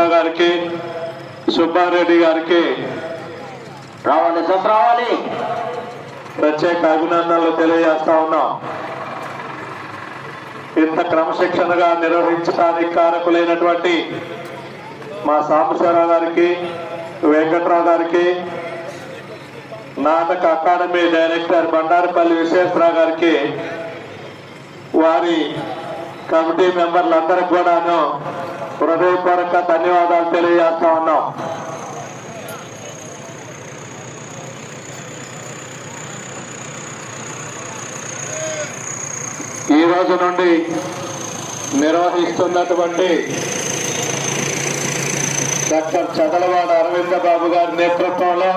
శ్రీనివాసరావు గారికి సుబ్బారెడ్డి గారికి రావాలి సార్ రావాలి. ప్రత్యేక అభినందనలు తెలియజేస్తా ఉన్నాం. ఇంత క్రమశిక్షణగా నిర్వహించడానికి కారకులైనటువంటి మా సాంబశివరావు గారికి వెంకట్రావు గారికి నాటక అకాడమీ డైరెక్టర్ బండారపల్లి విశ్వేశ్వరరావు గారికి వారి కమిటీ మెంబర్లందరికీ కూడాను హృదయపూర్వక ధన్యవాదాలు తెలియజేస్తా ఉన్నాం. ఈ రోజు నుండి నిర్వహిస్తున్నటువంటి డాక్టర్ చదలవాడ అరవింద బాబు గారి నేతృత్వంలో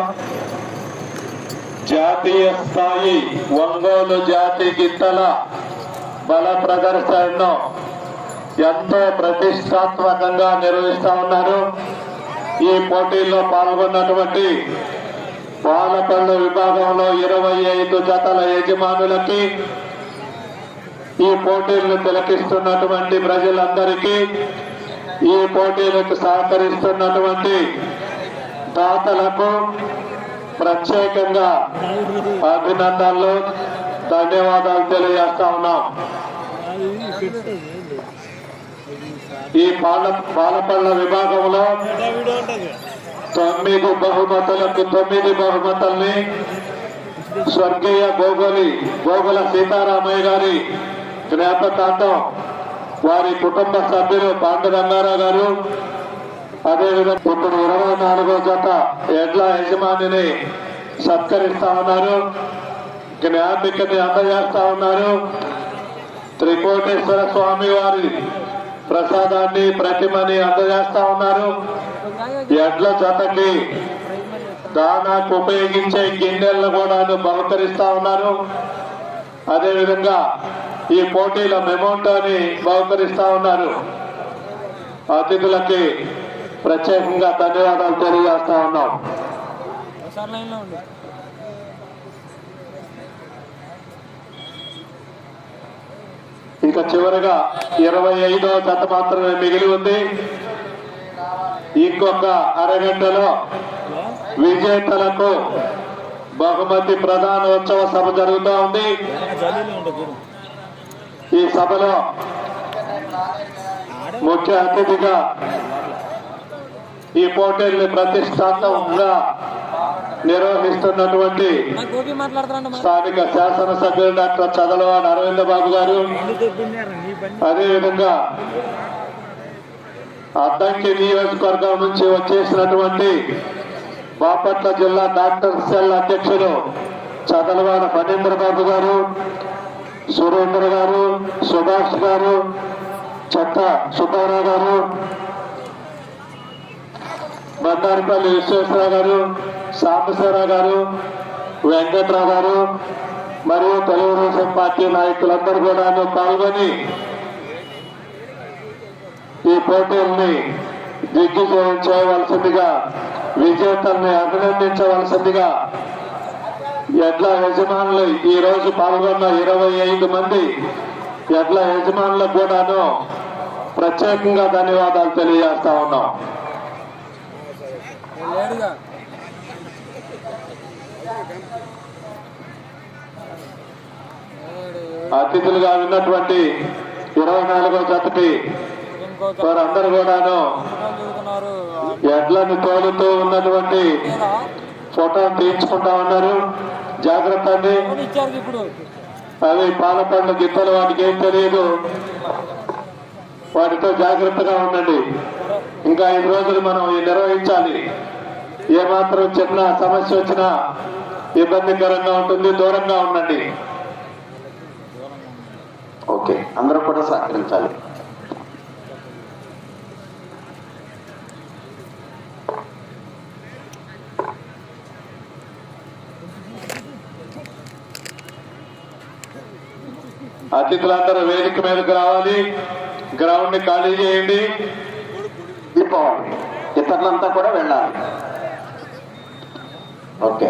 జాతీయ స్థాయి ఒంగోలు జాతి గిత్తల బల ప్రదర్శనను ఎంతో ప్రతిష్టాత్మకంగా నిర్వహిస్తా ఉన్నారు. ఈ పోటీల్లో పాల్గొన్నటువంటి పాలపల్లి విభాగంలో ఇరవై ఐదు జతల యజమానులకి ఈ పోటీలను తిలకిస్తున్నటువంటి ప్రజలందరికీ ఈ పోటీలకు సహకరిస్తున్నటువంటి దాతలకు ప్రత్యేకంగా అభినందనలు ధన్యవాదాలు తెలియజేస్తా ఉన్నాం. ఈ పాల పాలపల్ల విభాగంలో తొమ్మిది బహుమతులకు తొమ్మిది బహుమతుల్ని స్వర్గీయ గోగులి గోగుల సీతారామయ్య గారి జ్ఞాపకార్థం వారి కుటుంబ సభ్యులు పాండురంగారావు గారు అదేవిధంగా ఇప్పుడు ఇరవై నాలుగో జత ఎడ్ల యజమానిని సత్కరిస్తా ఉన్నారు జ్ఞాపికని అందజేస్తా ఉన్నారు. త్రికోటేశ్వర స్వామి వారి ప్రసాదాన్ని ప్రతిమని అందజేస్తా ఉన్నారు. ఎడ్ల జతకి దానాకు ఉపయోగించే గిన్నెలను కూడా బహుకరిస్తా ఉన్నారు. అదేవిధంగా ఈ పోటీల మెమోంటోని బహుకరిస్తా ఉన్నారు. అతిథులకి ప్రత్యేకంగా ధన్యవాదాలు తెలియజేస్తా ఉన్నాం. ఇక చివరగా ఇరవై ఐదో జత మాత్రమే మిగిలి ఉంది. ఇంకొక అరగంటలో విజేతలకు బహుమతి ప్రధానోత్సవ సభ జరుగుతూ ఉంది. ఈ సభలో ముఖ్య అతిథిగా ఈ పోటీల్ని ప్రతిష్టాత్మకంగా నిర్వహిస్తున్నటువంటి స్థానిక శాసనసభ్యులు డాక్టర్ చదలవాడ అరవింద బాబు గారు. అదేవిధంగా అద్దంకి నియోజకవర్గం నుంచి వచ్చేసినటువంటి బాపట్ల జిల్లా డాక్టర్ సెల్ అధ్యక్షులు చదలవాడ బాబు గారు సురేంద్ర గారు సుభాష్ గారు చెత్త సుబ్బారావు గారు బండారిపల్లి విశ్వేశ్వరరావు గారు సాంబశివరావు గారు వెంకట్రావు గారు మరియు తెలుగుదేశం పార్టీ నాయకులందరూ కూడా పాల్గొని ఈ పోటీల్ని దిగ్విజయం చేయవలసిందిగా విజేతల్ని అభినందించవలసిందిగా ఎడ్ల యజమానులు ఈ రోజు పాల్గొన్న ఇరవై ఐదు మంది ఎడ్ల యజమానులకు కూడాను ప్రత్యేకంగా ధన్యవాదాలు తెలియజేస్తా ఉన్నాం. అతిథులుగా ఉన్నటువంటి ఇరవై నాలుగో జతటి వారందరూ కూడాను ఎడ్లను తోలుతూ ఉన్నటువంటి ఫోటో తీయించుకుంటా ఉన్నారు. జాగ్రత్త అండి. అవి పాలపండు గిత్తలు వాటికి ఏం తెలియదు. వాటితో జాగ్రత్తగా ఉండండి. ఇంకా ఐదు రోజులు మనం నిర్వహించాలి. ఏమాత్రం చిన్న సమస్య వచ్చినా ఇబ్బందికరంగా ఉంటుంది దూరంగా ఉండండి. ఓకే అందరూ కూడా సహకరించాలి. అతిథులందరూ వేదిక మీదకి రావాలి. గ్రౌండ్ని ఖాళీ చేయండి. దీపావళి ఇతరులంతా కూడా వెళ్ళాలి. ఓకే.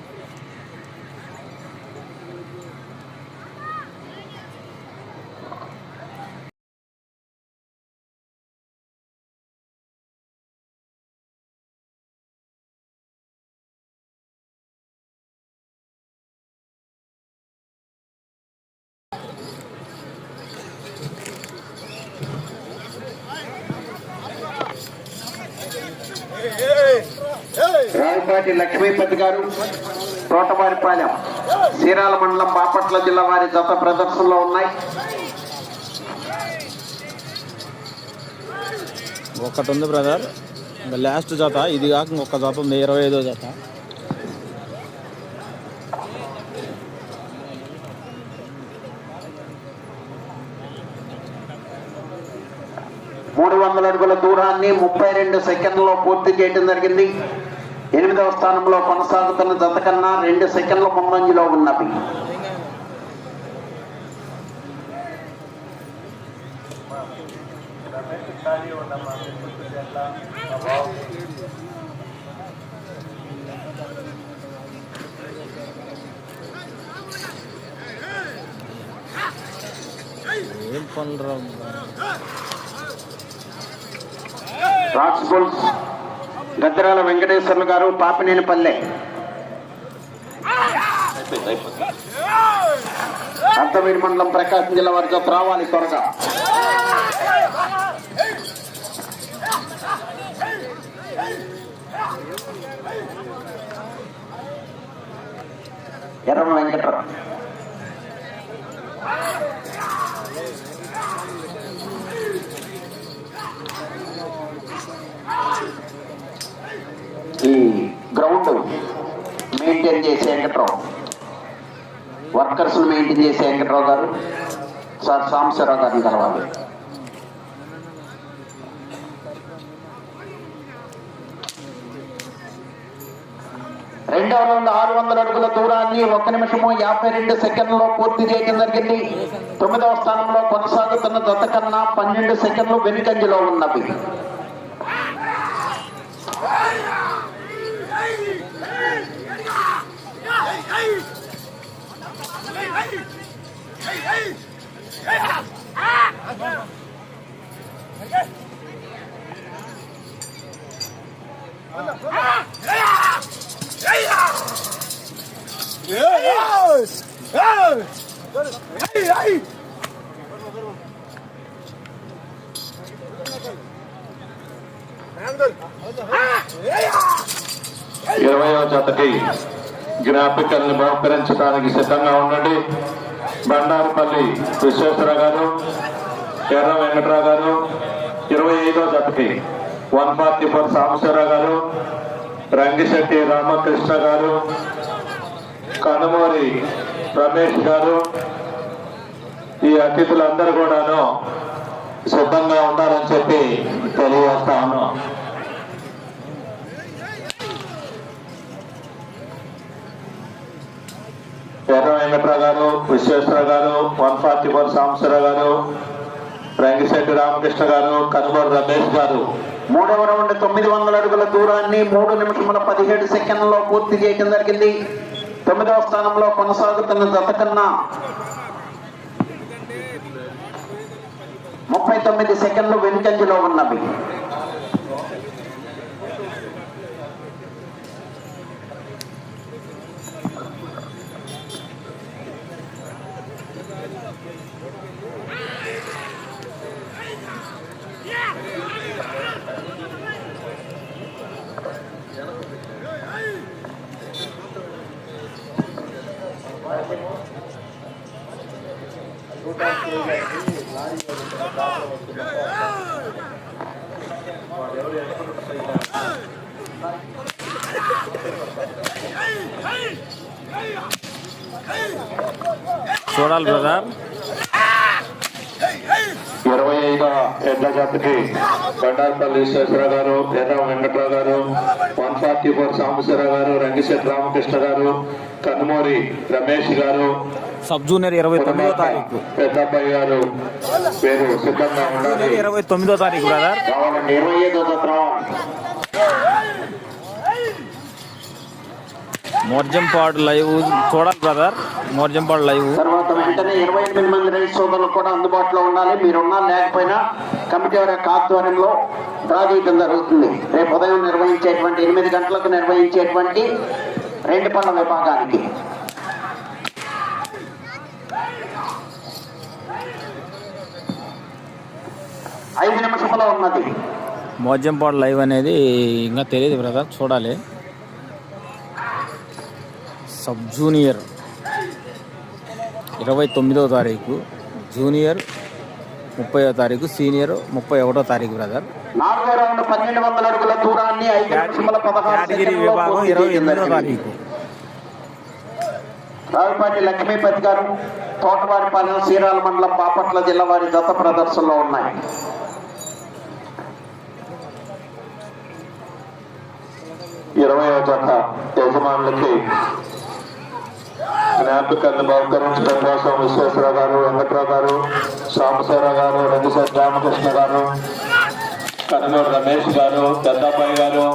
రాయపాటి లక్ష్మీపతి గారు తోటవారిపాలెం చీరాల మండలం బాపట్ల జిల్లా వారి జత ప్రదర్శనలో ఉన్నాయి. ఒకటి ఉంది బ్రదర్ లాస్ట్ జత ఇది కాక ఇంకొక జత ఉంది ఇరవై ఐదో జత. మూడు వందల అడుగుల దూరాన్ని ముప్పై రెండు సెకండ్లలో పూర్తి చేయడం జరిగింది. ఎనిమిదవ స్థానంలో కొనసాగుతున్న జత కన్నా రెండు సెకండ్ల ముందంజలో ఉన్నవి ఏం పనులు రా రాజ్ బుల్స్ గద్దరాల వెంకటేశ్వర్లు గారు పాపినేనిపల్లె. అర్థవీడి మండలం ప్రకాశం జిల్లా వారి జత రావాలి త్వరగా. ఎర్ర వెంకట్రావు. గ్రౌండ్ మెయింటైన్ చేసే వెంకట్రావు. వర్కర్స్ మెయింటైన్ చేసే వెంకట్రావు గారు సార్ సాంబశివరావు గారిని కలవాలి. రెండవ రౌండ్ ఆరు వందల అడుగుల దూరాన్ని ఒక నిమిషము యాభై రెండు సెకండ్లో పూర్తి చేయడం జరిగింది. తొమ్మిదవ స్థానంలో కొనసాగుతున్న దత్తకన్నా పన్నెండు సెకండ్లు వెనుకంజలో ఉన్నవి. ఇరవయో జతకి జ్ఞాపికల్ని బహుకరించడానికి సిద్ధంగా ఉండండి. బండారుపల్లి విశ్వేశ్వర గారు ఎర్ర వెంకట్రావు గారు ఇరవై ఐదో జతకి one forty four Sambasivarao garu Rangisetti Ramakrishna గారు కనుమూరి రమేష్ గారు ఈ అతిథులందరూ కూడాను సిద్ధంగా ఉండాలని చెప్పి తెలియజేస్తా ఉన్నాం. ఎర్ర వెంకట్రావు గారు విశ్వేశ్వర గారు వన్ ఫార్టీ ఫోర్ సాంబశ్వరరావు గారు రంగిశెట్టి రామకృష్ణ గారు కనుమూరి రమేష్ గారు. మూడవ రౌండ్ తొమ్మిది వందల అడుగుల దూరాన్ని మూడు నిమిషముల పదిహేడు సెకండ్లలో పూర్తి చేయడం జరిగింది. తొమ్మిదవ స్థానంలో కొనసాగుతున్న జత కన్నా ముప్పై తొమ్మిది సెకండ్లు వెనుకంజలో ఉన్నవి. చూడాలి బ్రదర్. ఇరవై ఐదు ఎడ్ల జాతికి బండారపల్లి విశ్వేశ్వర గారు ఎర్ర వెంకట్రావు గారు వన్ ఫార్టీ ఫోర్ సాంబశివరావు గారు రంగిశెట్టి రామకృష్ణ గారు కన్మూరి రమేష్ గారు సబ్ జూనియర్ ఇరవై తొమ్మిదో తారీఖు. జూనియర్ ఇరవై తొమ్మిదో తారీఖు బ్రదర్. మోర్జంపాడు లైవ్ చూడాలి బ్రదర్. మోర్జంపాడు లైవ్. తర్వాత వెంటనే ఇరవై ఎనిమిది మంది రైతు సోదరులు కూడా అందుబాటులో ఉండాలి. మీరున్నా లేకపోయినా కమిటీ వారి ఆధ్వర్యంలో డ్రా చేయడం జరుగుతుంది. రేపు ఉదయం నిర్వహించేటువంటి ఎనిమిది గంటలకు నిర్వహించేటువంటి రెండు పళ్ళ విభాగానికి. ఐదు నిమిషంలో ఉన్నది. మోర్జంపాడు లైవ్ అనేది ఇంకా తెలియదు బ్రదర్ చూడాలి. సబ్ జూనియర్ ఇరవై తొమ్మిదో తారీఖు జూనియర్ ముప్పై తారీఖు సీనియర్ ముప్పై ఒకటో తారీఖు బ్రదర్. నాలుగో రౌండ్ పన్నెండు వందల అడుగుల దూరాన్ని ఐదు నిమిషముల పదహారు కేటగిరీ సెకండ్లలో విభాగం ఇరవై ఎనిమిదో. తారీఖు. రావిపాటి లక్ష్మీపతి గారు తోటవారిపాలెం సీరాల మండలం బాపట్ల జిల్లా వారి దత్త ప్రదర్శనలో ఉన్నాయి. ఇరవై జత యజమానులకి జ్ఞాపికలను బహుకరించడం కోసం విశ్వేశ్వరరావు గారు వెంకట్రావు గారు సాంబశివరావు గారు రంగిశెట్టి రామకృష్ణ గారు కన్నూరు రమేష్ గారు పెద్దాబాయి గారు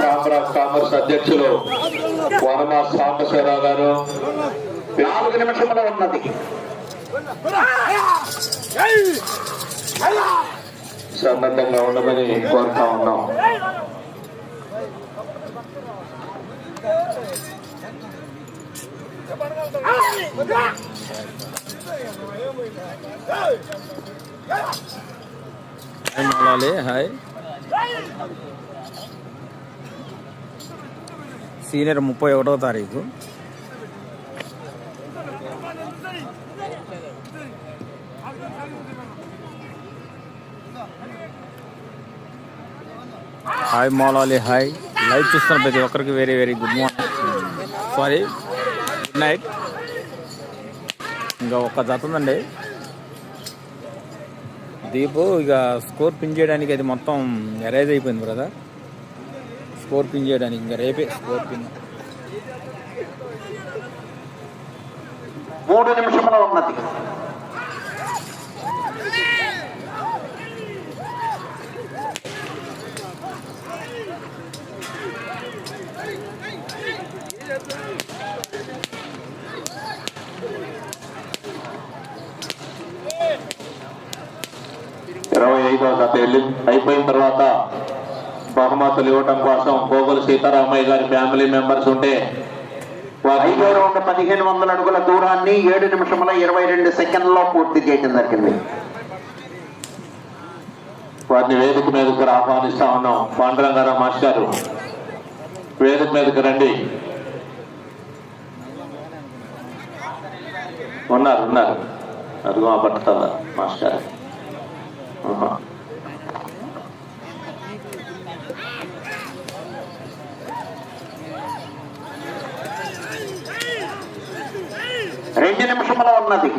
చామరాజ్ కామర్స్ అధ్యక్షులు వనమా సాంబశివరావు గారు. నాలుగు నిమిషంలో ఉన్నది. సన్నద్ధంగా ఉండమని కోరుతా ఉన్నాం. హాయ్ మలాలి హాయ్ సీనియర్ ముప్పై ఒకటో తారీఖు హాయ్ మౌలాలి హాయ్ లైవ్ చూస్తున్న ప్రతి ఒక్కరికి very very good morning sorry good night ఇంకా ఒక్క జత ఉందండి. దీపు ఇక స్కోర్ పిన్ చేయడానికి అది మొత్తం ఎరేజ్ అయిపోయింది బ్రదర్ స్కోర్ పిన్ చేయడానికి ఇంకా రేపే స్కోర్ పిన్ మూడు నిమిషంలో ఉన్నది. ఇరవై ఐదో జత వెళ్ళి అయిపోయిన తర్వాత బహుమతులు ఇవ్వటం కోసం గోగుల సీతారామయ్య గారి ఫ్యామిలీ మెంబర్స్ ఉంటే ఐదో రౌండ్ పదిహేను వందల అడుగుల దూరాన్ని ఏడు నిమిషముల ఇరవై రెండు సెకండ్లో పూర్తి చేయడం జరిగింది. వారిని వేదిక మీదకి ఆహ్వానిస్తా ఉన్నాం. పాండురంగారావు మాస్టర్ వేదిక మీదకి రండి. ఉన్నారు ఉన్నారు. అదిగో పట్టుతుందా మాస్టర్. రెండు నిమిషంలో ఉన్నది.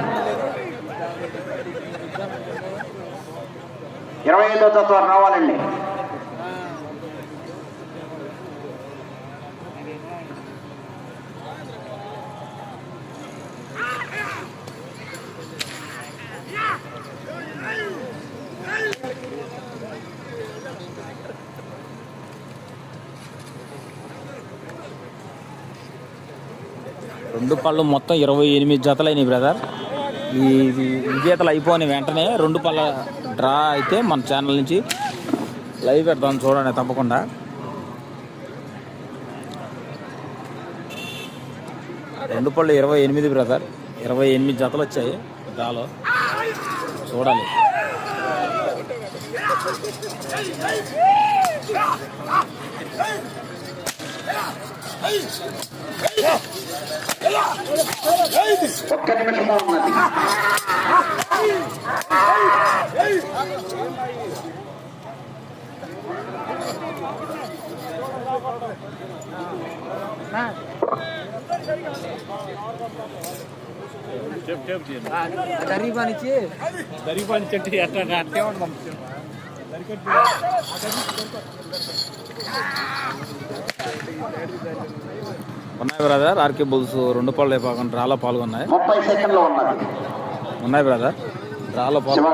ఇరవై ఐదో తత్వం రావాలండి. రెండు పళ్ళు మొత్తం ఇరవై ఎనిమిది జతలు అయినాయి బ్రదర్ ఈ విజేతలు అయిపోయిన వెంటనే రెండు పళ్ళ డ్రా అయితే మన ఛానల్ నుంచి లైవ్ పెడతాం చూడండి తప్పకుండా. రెండు పళ్ళు ఇరవై ఎనిమిది బ్రదర్ ఇరవై ఎనిమిది జతలు వచ్చాయి డ్రాలో. చూడాలి. ఒక్క నిమిషంలో ఉన్నది దరీబానిచ్చి ఉన్నాయి బ్రదర్ ఆర్కే బుల్స్ రెండు డ్రాలో పాల్గొన్నాయి. ముప్పై సెకండ్లు ఉన్నది. ఉన్నాయి బ్రదర్ డ్రాలో పాల్గొ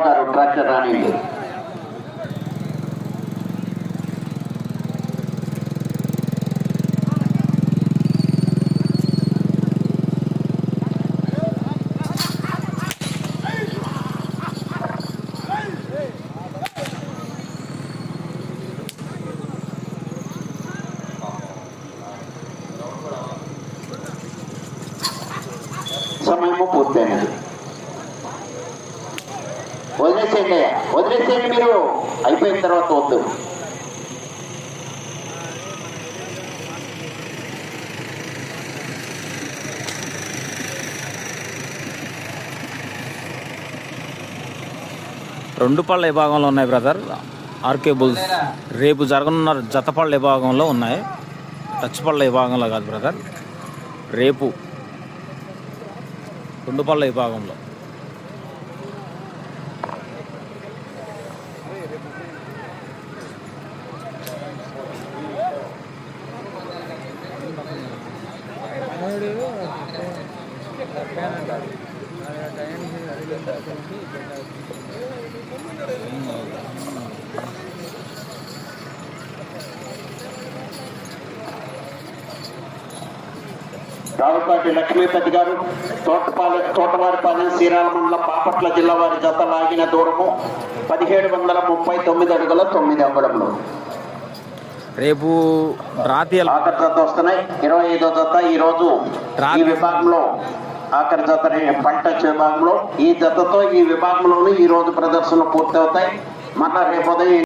వదిలేసేయండి మీరు. అయిపోయిన తర్వాత వద్దు. రెండు పళ్ళ విభాగంలో ఉన్నాయి బ్రదర్. ఆర్కే బుల్స్ రేపు జరగనున్న జతపళ్ళ విభాగంలో ఉన్నాయి. టచ్ పళ్ళ విభాగంలో కాదు బ్రదర్. రేపు రెండు పళ్ళ విభాగంలో రావుపాటి లక్ష్మీపతి గారు తోటపాలె తోటవారిపాలెం శ్రీరామ మండలం బాపట్ల జిల్లా వారి జత లాగిన దూరము పదిహేడు వందల ముప్పై తొమ్మిది అడుగుల తొమ్మిది అంగుళములు. రేపు ఆఖరి జత వస్తున్నాయి. ఇరవై ఐదో జత ఈ రోజు ఈ విభాగంలో ఆఖరి జత పంట విభాగంలో. ఈ జతతో ఈ విభాగంలోనూ ఈ రోజు ప్రదర్శనలు పూర్తవుతాయి. మళ్ళా రేపు ఉదయం